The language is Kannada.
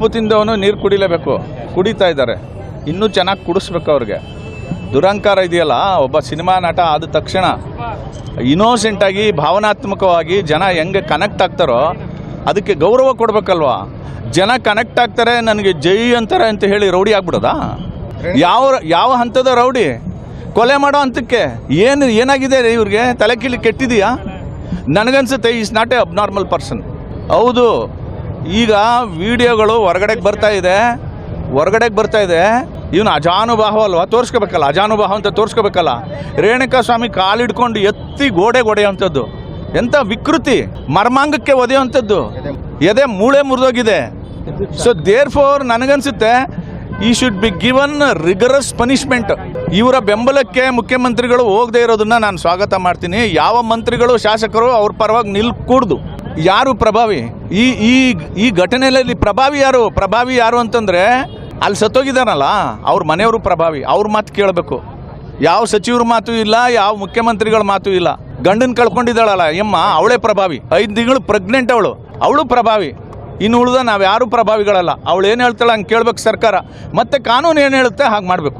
ಉಪ್ಪು ತಿಂದವನು ನೀರು ಕುಡಿಲೇಬೇಕು. ಕುಡಿತಾ ಇದ್ದಾರೆ. ಇನ್ನೂ ಚೆನ್ನಾಗಿ ಕುಡಿಸ್ಬೇಕು ಅವ್ರಿಗೆ. ದುರಂಕಾರ ಇದೆಯಲ್ಲ, ಒಬ್ಬ ಸಿನಿಮಾ ನಟ ಆದ ತಕ್ಷಣ ಇನೋಸೆಂಟಾಗಿ ಭಾವನಾತ್ಮಕವಾಗಿ ಜನ ಹೆಂಗೆ ಕನೆಕ್ಟ್ ಆಗ್ತಾರೋ, ಅದಕ್ಕೆ ಗೌರವ ಕೊಡಬೇಕಲ್ವಾ? ಜನ ಕನೆಕ್ಟ್ ಆಗ್ತಾರೆ, ನನಗೆ ಜೈ ಅಂತಾರೆ ಅಂತ ಹೇಳಿ ರೌಡಿ ಆಗ್ಬಿಡೋದಾ? ಯಾವ ಯಾವ ಹಂತದ ರೌಡಿ? ಕೊಲೆ ಮಾಡೋ ಹಂತಕ್ಕೆ ಏನು, ಏನಾಗಿದೆ ಇವ್ರಿಗೆ? ತಲೆ ಕೀಳಿ ಕೆಟ್ಟಿದೆಯಾ? ನನಗನ್ಸುತ್ತೆ is not a abnormal person ಹೌದು. ಈಗ ವಿಡಿಯೋಗಳು ಹೊರಗಡೆಗೆ ಬರ್ತಾ ಇದೆ. ಹೊರಗಡೆಗೆ ಬರ್ತಾ ಇದೆ. ಇವನು ಅಜಾನುಭಾವ ಅಲ್ವಾ? ತೋರಿಸ್ಕೋಬೇಕಲ್ಲ ಅಜಾನುಭಾವ ಅಂತ ತೋರಿಸ್ಕೋಬೇಕಲ್ಲ. ರೇಣುಕಾ ಸ್ವಾಮಿ ಕಾಲಿಡ್ಕೊಂಡು ಎತ್ತಿ ಗೋಡೆ ಹೊಡೆಯುವಂಥದ್ದು ಎಂಥ ವಿಕೃತಿ, ಮರ್ಮಾಂಗಕ್ಕೆ ಒದೆಯುವಂಥದ್ದು. ಎದೆ ಮೂಳೆ ಮುರಿದೋಗಿದೆ. ಸೊ ದೇರ್ ಫೋರ್ ನನಗನ್ಸುತ್ತೆ he should be given rigorous punishment ಇವರ ಬೆಂಬಲಕ್ಕೆ ಮುಖ್ಯಮಂತ್ರಿಗಳು ಹೋಗದೆ ಇರೋದನ್ನ ನಾನು ಸ್ವಾಗತ ಮಾಡ್ತೀನಿ. ಯಾವ ಮಂತ್ರಿಗಳು, ಶಾಸಕರು ಅವ್ರ ಪರವಾಗಿ ನಿಲ್ಕೂಡ್ದು. ಯಾರು ಪ್ರಭಾವಿ? ಈ ಈ ಈ ಘಟನೆಯಲ್ಲಿ ಪ್ರಭಾವಿ ಯಾರು? ಪ್ರಭಾವಿ ಯಾರು ಅಂತಂದ್ರೆ ಅಲ್ಲಿ ಸತ್ತೋಗಿದಾನಲ್ಲ ಅವ್ರ ಮನೆಯವರು ಪ್ರಭಾವಿ. ಅವ್ರ ಮಾತು ಕೇಳಬೇಕು. ಯಾವ ಸಚಿವರ ಮಾತು ಇಲ್ಲ, ಯಾವ ಮುಖ್ಯಮಂತ್ರಿಗಳ ಮಾತು ಇಲ್ಲ. ಗಂಡನ್ ಕಳ್ಕೊಂಡಿದ್ದಾಳಲ್ಲ, ಎಮ್ಮ, ಅವಳೇ ಪ್ರಭಾವಿ. ಐದು ತಿಂಗಳು ಪ್ರೆಗ್ನೆಂಟ್ ಅವಳು. ಅವಳು ಪ್ರಭಾವಿ. ಇನ್ನು ಉಳಿದ ನಾವು ಯಾರು ಪ್ರಭಾವಿಗಳಲ್ಲ. ಅವಳು ಏನು ಹೇಳ್ತಾಳೆ ಹಂಗೆ ಕೇಳ್ಬೇಕು ಸರ್ಕಾರ. ಮತ್ತೆ ಕಾನೂನು ಏನು ಹೇಳುತ್ತೆ ಹಾಗೆ ಮಾಡಬೇಕು.